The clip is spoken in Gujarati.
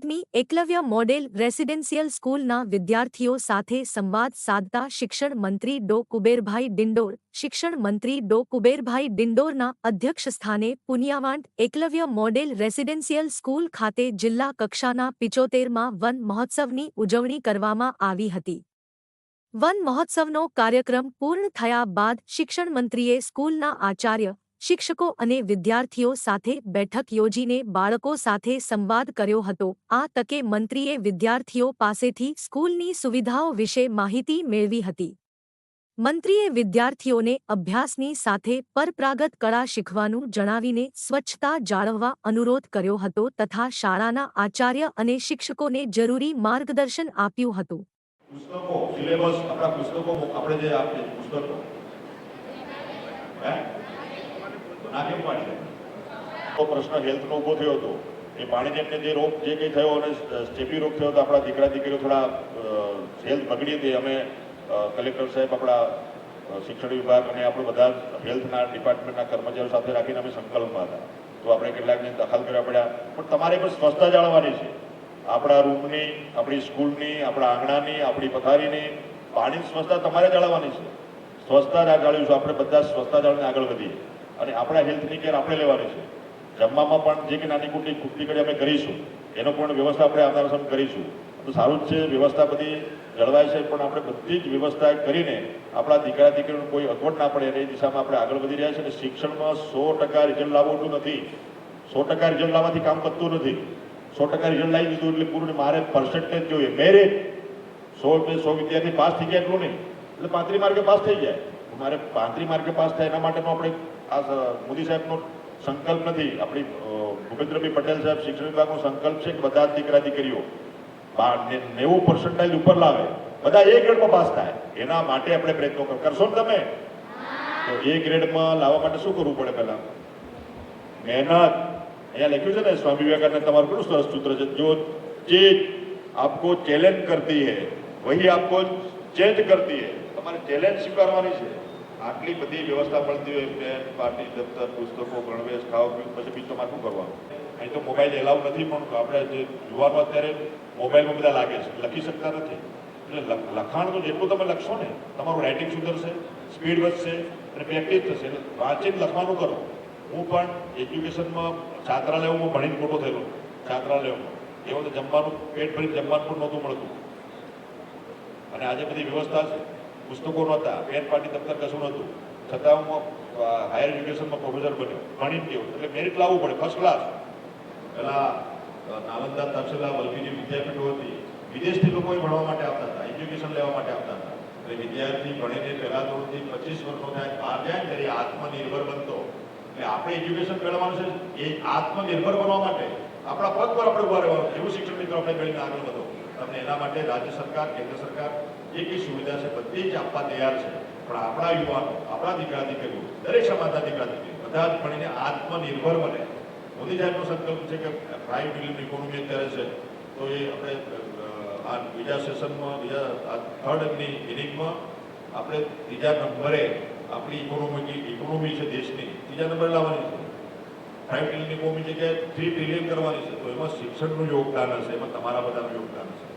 આઠમી એકલવ્ય મોડેલ રેસિડેન્શિયલ સ્કૂલના વિદ્યાર્થીઓ સાથે સંવાદ સાધતા શિક્ષણ મંત્રી ડો. કુબેરભાઈ ડિંડોર, શિક્ષણ મંત્રી ડો. કુબેરભાઈ ડિંડોરના અધ્યક્ષસ્થાને Puniyavant Eklavya model residential school ખાતે જિલ્લા કક્ષાના પિચોતેરમાં વન મહોત્સવની ઉજવણી કરવામાં આવી હતી. વન મહોત્સવનો કાર્યક્રમ પૂર્ણ થયા બાદ શિક્ષણ મંત્રીએ સ્કૂલના આચાર્ય શિક્ષકો અને વિદ્યાર્થીઓ સાથે બેઠક યોજીને બાળકો સાથે સંવાદ કર્યો હતો. આ તકે મંત્રીએ વિદ્યાર્થીઓ પાસેથી સ્કૂલની સુવિધાઓ વિશે માહિતી મેળવી હતી. મંત્રીએ વિદ્યાર્થીઓને અભ્યાસની સાથે પરપ્રાગત કળા શીખવાનું જણાવીને સ્વચ્છતા જાળવવા અનુરોધ કર્યો હતો તથા શાળાના આચાર્ય અને શિક્ષકોને જરૂરી માર્ગદર્શન આપ્યું હતું. પુસ્તકો સિલેબસ આપણા પુસ્તકો આપણે જે આપીએ પુસ્તકો. ના કેમ તો પ્રશ્ન હેલ્થનો ઊભો થયો હતો. એ પાણીજન્ય જે રોગ જે કંઈ થયો અને સ્ટેપી રોગ થયો હતો આપણા દીકરા દીકરીઓ થોડા હેલ્થ બગડી હતી. અમે કલેક્ટર સાહેબ આપણા શિક્ષણ વિભાગ અને આપણે બધા હેલ્થના ડિપાર્ટમેન્ટના કર્મચારીઓ સાથે રાખીને અમે સંકલ્પમાં હતા. તો આપણે કેટલાકને દખલ કરવા પડ્યા. પણ તમારે પણ સ્વચ્છતા જાળવવાની છે. આપણા રૂમની, આપણી સ્કૂલની, આપણા આંગણાની, આપણી પથારીની પાણીની સ્વચ્છતા તમારે જાળવવાની છે. સ્વચ્છતા જાળવીશું. આપણે બધા સ્વચ્છતા જાળવીને આગળ વધીએ. અને આપણા હેલ્થની કેર આપણે લેવાની છે. જમવામાં પણ જે કે નાની કુટી કુટી કરી આપણે કરીશું, એનો પણ વ્યવસ્થા આપણે આવનારા સમય કરીશું. તો સારું જ છે, વ્યવસ્થા બધી જળવાય છે, પણ આપણે બધી જ વ્યવસ્થા કરીને આપણા દીકરા દીકરીનું કોઈ અગવડ ના પડે એ દિશામાં આપણે આગળ વધી રહ્યા છીએ અને શિક્ષણમાં સો ટકા રિઝલ્ટ લાવવાનું નથી. સો ટકા રિઝલ્ટ લાવવાથી કામ કરતું નથી. સો ટકા રિઝલ્ટ લાવી દીધું એટલે પૂરું મારે પર્સન્ટેજ જોઈએ. મેરિટ સો સો વિદ્યાર્થી પાસ થઈ ગયા એટલું નહીં. એટલે પાંત્રી માર્કે પાસ થઈ જાય. મારે પાંત્રી માર્કે પાસ થાય એના માટેનું આપણે આ મોદી સાહેબનો સંકલ્પ નથી. આપણી ભૂપેન્દ્રભાઈ પટેલ સાહેબ શિક્ષણ વિભાગનો સંકલ્પ છે કે બધા દીકરા દીકરીઓ નેવું પર્સન્ટાઇલ ઉપર લાવે. બધા એ ગ્રેડમાં પાસ થાય. એના માટે આપણે પ્રયત્નો કરશો ને તમે? તો એ ગ્રેડમાં લાવવા માટે શું કરવું પડે પહેલા? મહેનત. અહીંયા લખ્યું છે ને, સ્વામી વિવેકાનંદ તમારું કેટલું સરસ સૂત્ર છે? જો ચીજ આપકો ચેલેન્જ કરતી હૈ, વહી આપકો ચેન્જ કરતી હૈ. તમારે ચેલેન્જ સ્વીકારવાની છે. આટલી બધી વ્યવસ્થા મળતી હોય પેન પાર્ટી, દફતર, પુસ્તકો, ગણવેશ, ખાવા પીવું, પછી બીજું શું કરવાનું? અહીં તો મોબાઈલ એલાવ નથી, પણ આપણે જે યુવાનો અત્યારે મોબાઈલમાં બધા લાગે છે. લખી શકતા નથી. એટલે લખાણ તો જેટલું તમે લખશો ને, તમારું રાઇટિંગ સુધરશે સ્પીડ વધશે, અને પ્રેક્ટિસ થશે. એટલે વાંચીને લખવાનું કરો. હું પણ એજ્યુકેશનમાં છાત્રાલયોમાં ભણીને મોટો થયેલો. છાત્રાલયોમાં. એ વખતે જમવાનું, પેટ ભરીને જમવાનું પણ નહોતું મળતું. અને આજે બધી વ્યવસ્થા છે. પુસ્તકો નહોતા પેન પાર્ટી દફતર કશું નહોતું. છતાં હું હાયર એજ્યુકેશનમાં પ્રોફેસર બન્યો ભણી ગયો એટલે મેરિટ લાવવું પડે ફર્સ્ટ ક્લાસ પહેલાં નાલંદા નાલંદા વલભી જે વિદ્યાપીઠો હતી. વિદેશથી લોકો ભણવા માટે આવતા હતા એજ્યુકેશન લેવા માટે આવતા હતા. એટલે વિદ્યાર્થી ભણીને પહેલા ધોરણથી પચીસ વર્ષનો થાય, બહાર જાય ત્યારે આત્મનિર્ભર બનતો. એટલે આપણે એજ્યુકેશન મેળવવાનું છે, એ આત્મનિર્ભર બનવા માટે આપણા પગ પર આપણે ઊભા રહેવાનું, એવું શિક્ષણ મિત્રો આપણે મેળવીને આગળ વધો. તમને એના માટે રાજ્ય સરકાર, કેન્દ્ર સરકાર જે કઈ સુવિધા છે, બધી જ આપવા તૈયાર છે. પણ આપણા યુવાનો, આપણા દીકરા, દીકરીઓ, દરેક સમાજના દીકરા, દીકરી, બધા જ ભણીને આત્મનિર્ભર બને. મોદી સાહેબનો સંકલ્પ છે કે ફાઈવ બિલિયન ઇકોનોમી અત્યારે છે, તો એ આપણે આ બીજા સેશનમાં બીજા, આ થર્ડની ઇનિંગમાં આપણે ત્રીજા નંબરે આપણી ઇકોનોમી ઇકોનોમી છે દેશની, ત્રીજા નંબરે લાવવાની છે. ફાઈવ બિલિયન ઇકોનોમી જગ્યાએ થ્રી ટ્રિલિયન કરવાની છે, તો એમાં શિક્ષણનું યોગદાન હશે, એમાં તમારા બધાનું યોગદાન હશે.